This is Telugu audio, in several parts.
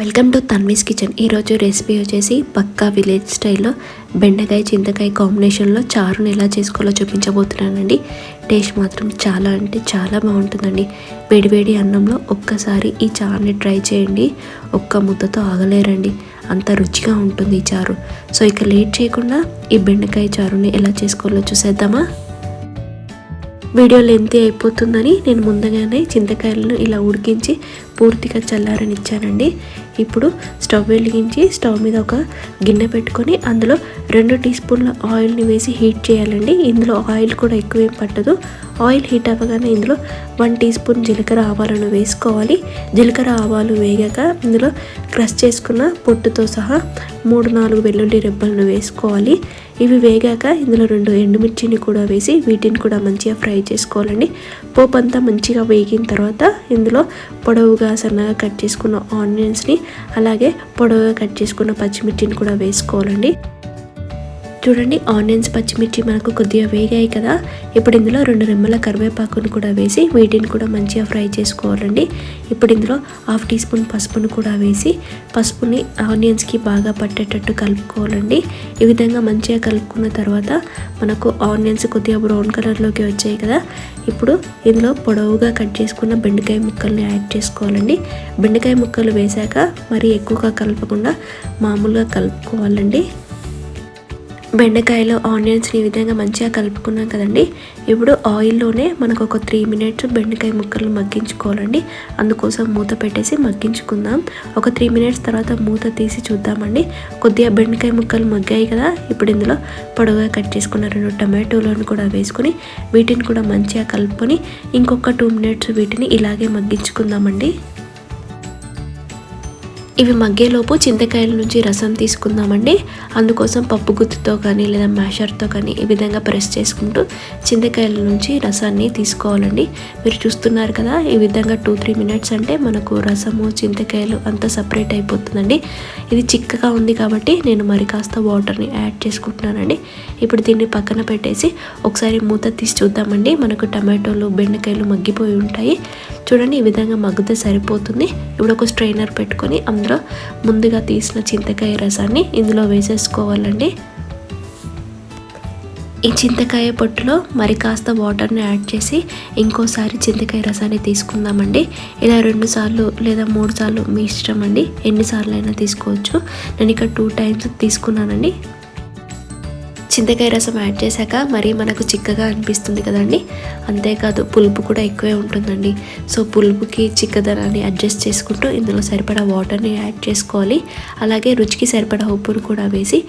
Welcome to Tanvi's kitchen. ఈరోజు రెసిపీ వచ్చేసి పక్కా విలేజ్ స్టైల్లో బెండకాయ చింతకాయ కాంబినేషన్లో చారుని ఎలా చేసుకోవాలో చూపించబోతున్నానండి. టేస్ట్ మాత్రం చాలా అంటే చాలా బాగుంటుందండి. వేడివేడి అన్నంలో ఒక్కసారి ఈ చారుని ట్రై చేయండి. ఒక్క ముద్దతో ఆగలేరండి. అంత రుచిగా ఉంటుంది ఈ చారు. సో ఇక లేట్ చేయకుండా ఈ బెండకాయ చారుని ఎలా చేసుకోవాలో చూసేద్దామా? వీడియో లెంత్ అయిపోతుందని నేను ముందుగానే చింతకాయలను ఇలా ఉడికించి పూర్తిగా చల్లారనిచ్చానండి. ఇప్పుడు స్టవ్ వెలిగించి స్టవ్ మీద ఒక గిన్నె పెట్టుకొని అందులో రెండు టీ స్పూన్ల ఆయిల్ని వేసి హీట్ చేయాలండి. ఇందులో ఆయిల్ కూడా ఎక్కువేం పట్టదు. ఆయిల్ హీట్ అవ్వగానే ఇందులో వన్ టీ స్పూన్ జీలకర్ర ఆవాలను వేసుకోవాలి. జీలకర్ర ఆవాలు వేగాక ఇందులో క్రష్ చేసుకున్న పొట్టుతో సహా మూడు నాలుగు వెల్లుల్లి రెబ్బలను వేసుకోవాలి. ఇవి వేగాక ఇందులో రెండు ఎండుమిర్చిని కూడా వేసి వీటిని కూడా మంచిగా ఫ్రై చేసుకోవాలండి. పోపు అంతా మంచిగా వేగిన తర్వాత ఇందులో పొడవుగా సన్నగా కట్ చేసుకున్న ఆనియన్స్ని అలాగే పొడవుగా కట్ చేసుకున్న పచ్చిమిర్చిని కూడా వేసుకోవాలండి. చూడండి ఆనియన్స్ పచ్చిమిర్చి మనకు కొద్దిగా వేగాయి కదా. ఇప్పుడు ఇందులో రెండు రెమ్మల కరివేపాకును కూడా వేసి వీటిని కూడా మంచిగా ఫ్రై చేసుకోవాలండి. ఇప్పుడు ఇందులో హాఫ్ టీ స్పూన్ పసుపును కూడా వేసి పసుపుని ఆనియన్స్కి బాగా పట్టేటట్టు కలుపుకోవాలండి. ఈ విధంగా మంచిగా కలుపుకున్న తర్వాత మనకు ఆనియన్స్ కొద్దిగా బ్రౌన్ కలర్లోకి వచ్చాయి కదా. ఇప్పుడు ఇందులో పొడవుగా కట్ చేసుకున్న బెండకాయ ముక్కల్ని యాడ్ చేసుకోవాలండి. బెండకాయ ముక్కలు వేశాక మరి ఎక్కువగా కలపకుండా మామూలుగా కలుపుకోవాలండి. బెండకాయలు ఆనియన్స్ ఈ విధంగా మంచిగా కలుపుకున్నాం కదండి. ఇప్పుడు ఆయిల్లోనే మనకు ఒక త్రీ మినిట్స్ బెండకాయ ముక్కలు మగ్గించుకోవాలండి. అందుకోసం మూత పెట్టేసి మగ్గించుకుందాం. ఒక త్రీ మినిట్స్ తర్వాత మూత తీసి చూద్దామండి. కొద్దిగా బెండకాయ ముక్కలు మగ్గాయి కదా ఇప్పుడు ఇందులో పొడవుగా కట్ చేసుకున్న రెండు టమాటోలను కూడా వేసుకుని వీటిని కూడా మంచిగా కలుపుకొని ఇంకొక టూ మినిట్స్ వీటిని ఇలాగే మగ్గించుకుందామండి. ఇవి మగ్గేలోపు చింతకాయల నుంచి రసం తీసుకుందామండి. అందుకోసం పప్పు గుత్తుతో కానీ లేదా మ్యాషర్తో కానీ ఈ విధంగా ప్రెస్ చేసుకుంటూ చింతకాయల నుంచి రసాన్ని తీసుకోవాలండి. మీరు చూస్తున్నారు కదా ఈ విధంగా టూ త్రీ మినిట్స్ అంటే మనకు రసము చింతకాయలు అంతా సపరేట్ అయిపోతుందండి. ఇది చిక్కగా ఉంది కాబట్టి నేను మరి కాస్త వాటర్ని యాడ్ చేసుకుంటున్నానండి. ఇప్పుడు దీన్ని పక్కన పెట్టేసి ఒకసారి మూత తీసి చూద్దామండి. మనకు టమాటోలు బెండకాయలు మగ్గిపోయి ఉంటాయి. చూడండి ఈ విధంగా మగ్గితే సరిపోతుంది. ఇప్పుడు ఒక స్ట్రైనర్ పెట్టుకొని అందులో ముందుగా తీసిన చింతకాయ రసాన్ని ఇందులో వేసేసుకోవాలండి. ఈ చింతకాయ పొట్టులో మరి కాస్త వాటర్ని యాడ్ చేసి ఇంకోసారి చింతకాయ రసాన్ని తీసుకుందామండి. ఇలా రెండు సార్లు లేదా మూడు సార్లు మీ ఇష్టం అండి. ఎన్నిసార్లు అయినా తీసుకోవచ్చు. నేను ఇక్కడ టూ టైమ్స్ తీసుకున్నానండి. చింతకాయ రసం యాడ్ చేశాక మరీ మనకు చిక్కగా అనిపిస్తుంది కదండి. అంతేకాదు పులుపు కూడా ఎక్కువే ఉంటుందండి. సో పులుపుకి చిక్కదనాన్ని అడ్జస్ట్ చేసుకుంటూ ఇందులో సరిపడా వాటర్ని యాడ్ చేసుకోవాలి. అలాగే రుచికి సరిపడా ఉప్పును కూడా వేసి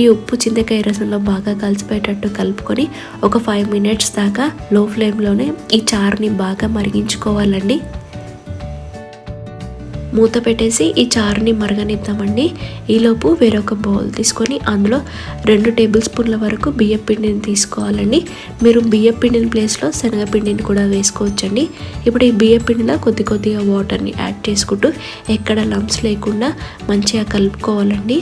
ఈ ఉప్పు చింతకాయ రసంలో బాగా కలిసిపోయేటట్టు కలుపుకొని ఒక ఫైవ్ మినిట్స్ దాకా లో ఫ్లేమ్లోనే ఈ చారుని బాగా మరిగించుకోవాలండి. మూత పెట్టేసి ఈ చారుని మరగనిద్దామండి. ఈలోపు వేరొక బౌల్ తీసుకొని అందులో రెండు టేబుల్ స్పూన్ల వరకు బియ్యం పిండిని తీసుకోవాలండి. మీరు బియ్యం పిండిని ప్లేస్లో శనగపిండిని కూడా వేసుకోవచ్చండి. ఇప్పుడు ఈ బియ్యం పిండిలో కొద్ది కొద్దిగా వాటర్ని యాడ్ చేసుకుంటూ ఎక్కడ లంప్స్ లేకుండా మంచిగా కలుపుకోవాలండి.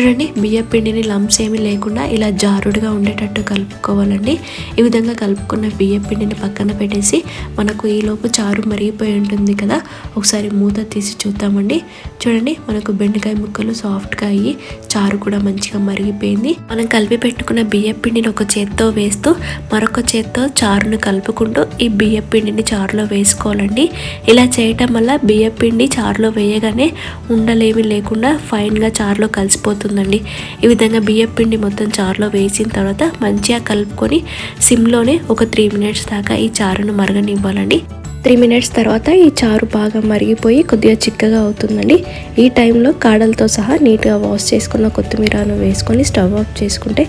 చూడండి బియ్య పిండిని లంప్స్ ఏమీ లేకుండా ఇలా జారుడుగా ఉండేటట్టు కలుపుకోవాలండి. ఈ విధంగా కలుపుకున్న బియ్య పిండిని పక్కన పెట్టేసి మనకు ఈలోపు చారు మరిగిపోయి ఉంటుంది కదా ఒకసారి మూత తీసి చూద్దామండి. చూడండి మనకు బెండకాయ ముక్కలు సాఫ్ట్గా అయ్యి చారు కూడా మంచిగా మరిగిపోయింది. మనం కలిపి పెట్టుకున్న బియ్య పిండిని ఒక చేత్తో వేస్తూ మరొక చేత్తో చారును కలుపుకుంటూ ఈ బియ్య పిండిని చారులో వేసుకోవాలండి. ఇలా చేయటం వల్ల బియ్య పిండి చారులో వేయగానే ఉండలేమి లేకుండా ఫైన్గా చారులో కలిసిపోతుంది. అవుతుందండి ఈ విధంగా బియ్యం పిండి మొత్తం చారులో వేసిన తర్వాత మంచిగా కలుపుకొని సిమ్లోనే ఒక త్రీ మినిట్స్ దాకా ఈ చారును మరగనివ్వాలండి. త్రీ మినిట్స్ తర్వాత ఈ చారు బాగా మరిగిపోయి కొద్దిగా చిక్కగా అవుతుందండి. ఈ టైంలో కాడలతో సహా నీట్గా వాష్ చేసుకున్న కొత్తిమీరను వేసుకొని స్టవ్ ఆఫ్ చేసుకుంటే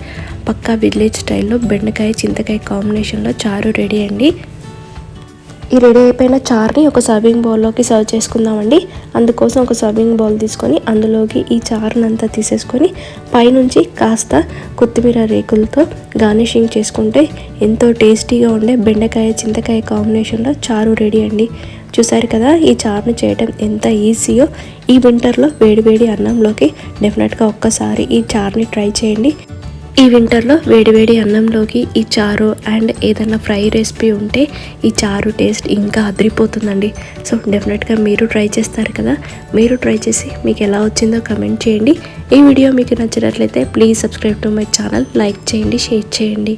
పక్కా విలేజ్ స్టైల్లో బెండకాయ చింతకాయ కాంబినేషన్లో చారు రెడీ అండి. ఈ రెడీ అయిపోయిన చార్ని ఒక సర్వింగ్ బౌల్లోకి సర్వ్ చేసుకుందామండి. అందుకోసం ఒక సర్వింగ్ బౌల్ తీసుకొని అందులోకి ఈ చారుని అంతా తీసేసుకొని పైనుంచి కాస్త కొత్తిమీర రేకులతో గార్నిషింగ్ చేసుకుంటే ఎంతో టేస్టీగా ఉండే బెండకాయ చింతకాయ కాంబినేషన్లో చారు రెడీ అండి. చూసారు కదా ఈ చారుని చేయటం ఎంత ఈజీయో. ఈ వింటర్లో వేడివేడి అన్నంలోకి డెఫినెట్గా ఒక్కసారి ఈ చారుని ట్రై చేయండి. ఈ వింటర్లో వేడివేడి అన్నంలోకి ఈ చారు అండ్ ఏదైనా ఫ్రై రెసిపీ ఉంటే ఈ చారు టేస్ట్ ఇంకా అదిరిపోతుందండి. సో డెఫినెట్గా మీరు ట్రై చేస్తారు కదా. మీరు ట్రై చేసి మీకు ఎలా వచ్చిందో కమెంట్ చేయండి. ఈ వీడియో మీకు నచ్చినట్లయితే please subscribe to my channel. Like చేయండి షేర్ చేయండి.